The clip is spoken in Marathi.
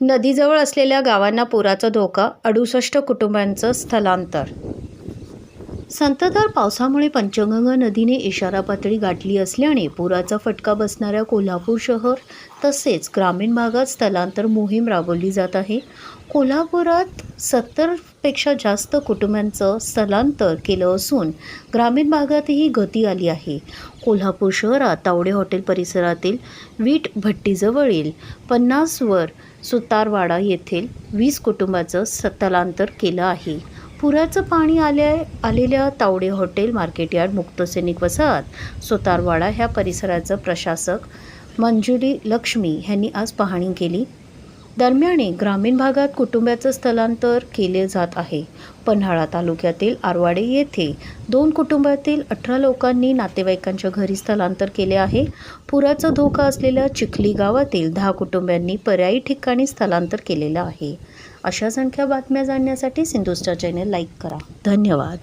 नदीजवळ असलेल्या गावांना पुराचा धोका अडुसष्ट कुटुंबांचं स्थलांतर संततधार पावसामुळे पंचगंगा नदीने इशारा पातळी गाठली असल्याने पुराचा फटका बसणाऱ्या कोल्हापूर शहर तसेच ग्रामीण भागात स्थलांतर मोहीम राबवली जात आहे. कोल्हापुरात सत्तरपेक्षा जास्त कुटुंबांचं स्थलांतर केलं असून ग्रामीण भागातही गती आली आहे. कोल्हापूर शहरात तावडे हॉटेल परिसरातील वीट भट्टीजवळील पन्नासवर सुतारवाडा येथील वीस कुटुंबाचं स्थलांतर केलं आहे. पुराचं पाणी आल्या आलेल्या तावडे हॉटेल मार्केटयार्ड मुक्त सैनिक वसाहत सुतारवाडा ह्या परिसराचं प्रशासक मंजुरी लक्ष्मी यांनी आज पाहणी केली. दरम्याने ग्रामीण भागात कुटुंबाचं स्थलांतर केले जात आहे. पन्हाळा तालुक्यातील आरवाडे येथे दोन कुटुंबातील अठरा लोकांनी नातेवाईकांच्या घरी स्थलांतर केले आहे. पुराचा धोका असलेल्या चिखली गावातील दहा कुटुंबांनी पर्यायी ठिकाणी स्थलांतर केलेलं आहे. अशा संख्या बातम्या जाणण्यासाठी सिंधुस्टार चॅनल लाईक करा. धन्यवाद.